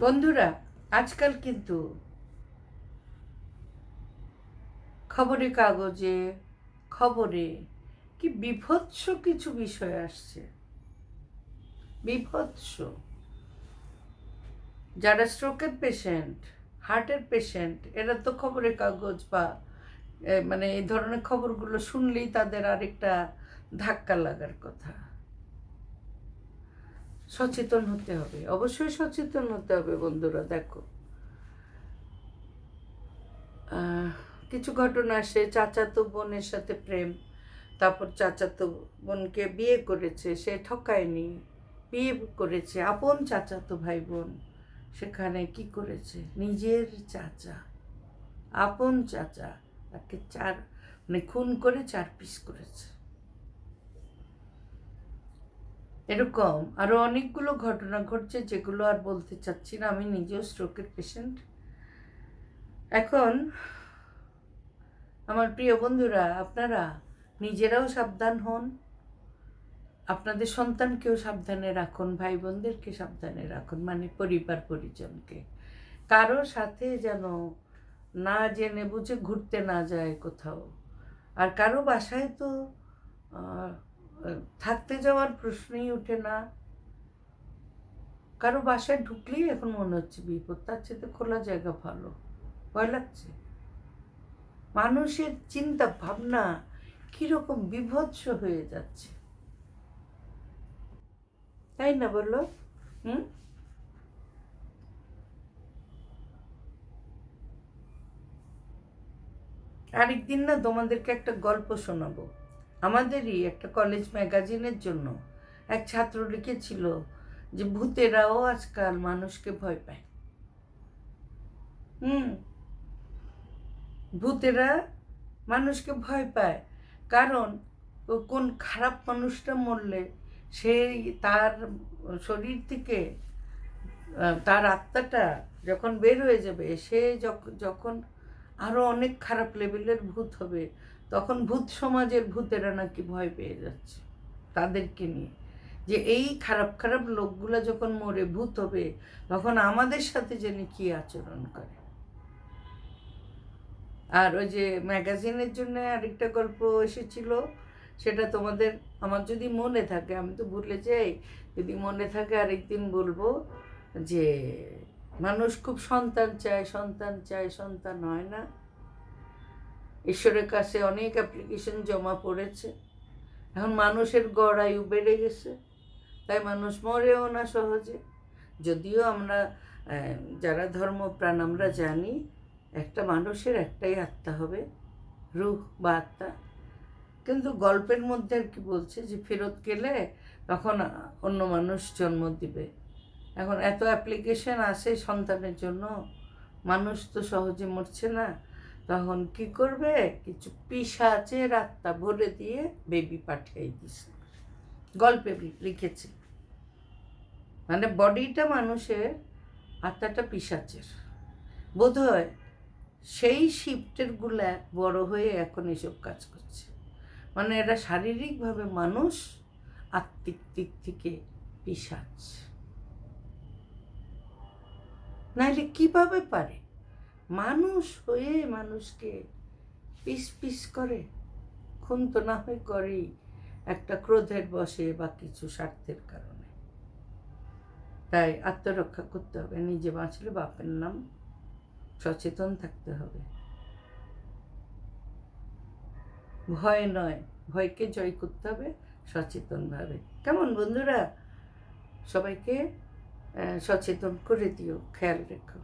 বন্ধুরা, আজকাল কিন্তু খবরে কাগজে, খবরে কি বিভৎস কিছু বিষয় আসছে। বিভৎস। যারা স্ট্রোকের পেশেন্ট হার্টের পেশেন্ট এরা তো খবরের কাগজ বা মানে এই ধরনের খবরগুলো শুনলেই তাদের আরেকটা ধাক্কা লাগার কথা। সচেতন হতে হবে। অবশ্যই সচেতন হতে হবে বন্ধুরা, দেখো। কিছু ঘটনা আসে, চাচাতো বোনের সাথে প্রেম, তারপর চাচাতো বোনকে বিয়ে করেছে, সে ঠকায়নি, বিয়ে করেছে, আপন চাচাতো ভাই বোন সেখানে কি করেছে? নিজের চাচা, আপন চাচা, তাকে চার মানে খুন করে চার পিস করেছে। এরকম আরও অনেকগুলো ঘটনা ঘটছে যেগুলো আর বলতে চাচ্ছি না। আমি নিজেও স্ট্রোকের পেশেন্ট এখন আমার প্রিয় বন্ধুরা, আপনারা নিজেরাও সাবধান হন। আপনাদের সন্তানকেও সাবধানে রাখুন ভাই বোনদেরকে সাবধানে রাখুন মানে পরিবার পরিজনকে। কারও সাথে যেন না জেনে বুঝে ঘুরতে না যায় কোথাও। আর কারও বাসায় তো থাকতে যাওয়ার প্রশ্নই ওঠে না। কারও বাসায় ঢুকলেই এখন মনে হচ্ছে বিপদ, তার চেয়ে খোলা জায়গা ভালো, ভয় লাগছে। মানুষের চিন্তা, ভাবনা কীরকম বিভৎস হয়ে যাচ্ছে। তাই না বলল? হুম? আরেকদিন না তোমাদেরকে একটা গল্প শোনাবো। আমাদেরই একটা কলেজ ম্যাগাজিনের জন্য এক ছাত্র লিখেছিল যে, ভূতেরাও আজকাল মানুষকে ভয় পায়। হুম। ভূতেরা মানুষকে ভয় পায়। কারণ কোন খারাপ মানুষটা মরলে সেই তার শরীর থেকে তার আত্মাটা যখন বের হয়ে যাবে, সে যখ- যখন আরও অনেক খারাপ লেভেলের ভূত হবে তখন ভূত সমাজের ভূতেরা নাকি ভয় পেয়ে যাচ্ছে তাদেরকে নিয়ে। যে এই খারাপ খারাপ লোকগুলা যখন মরে ভূত হবে, তখন আমাদের সাথে যেন কি আচরণ করে। আর ওই যে ম্যাগাজিনের জন্য আরেকটা গল্প এসেছিল, সেটা তোমাদের, আমার যদি মনে থাকে, আমি তো ভুলে যাই, যদি মনে থাকে আরেকদিন বলব যে, মানুষ খুব সন্তান চায় সন্তান চায়, সন্তান হয় না। ঈশ্বরের কাছে অনেক অ্যাপ্লিকেশন জমা পড়েছে। এখন মানুষের গড় আয়ু বেড়ে গেছে। তাই মানুষ মরেও না সহজে। যদিও আমরা যারা ধর্মপ্রাণ, আমরা জানি একটা মানুষের একটাই আত্মা হবে রুহ বা আত্মা। কিন্তু গল্পের মধ্যে আর কি বলছে যে, ফেরত গেলে তখন অন্য মানুষ জন্ম দিবে। এখন এত অ্যাপ্লিকেশন আসে সন্তানের জন্য, মানুষ তো সহজে মরছে না। তখন কি করবে? কিছু পিসাচের আত্মা ভরে দিয়ে বেবি পাঠিয়ে দিছে গল্পে লিখেছে। মানে বডিটা মানুষের, আত্মাটা পিসাচের। বোধ হয় সেই শিফটেরগুলা বড় হয়ে এখন এসব কাজ করছে। মানে এরা শারীরিকভাবে মানুষ, আত্মিক দিক থেকে পিসাচ। নাহলে কীভাবে পারে? মানুষ হয়ে মানুষকে পিস পিস করে, খুন তো না হয় করেই, একটা ক্রোধের বসে বা কিছু স্বার্থের কারণে। তাই আত্মরক্ষা করতে হবে, নিজে বাঁচলে বাপের নাম সচেতন থাকতে হবে। ভয় নয়, ভয়কে জয় করতে হবে সচেতনভাবে। কেমন বন্ধুরা? সবাইকে সচেতন করে দিও, খেয়াল রেখো।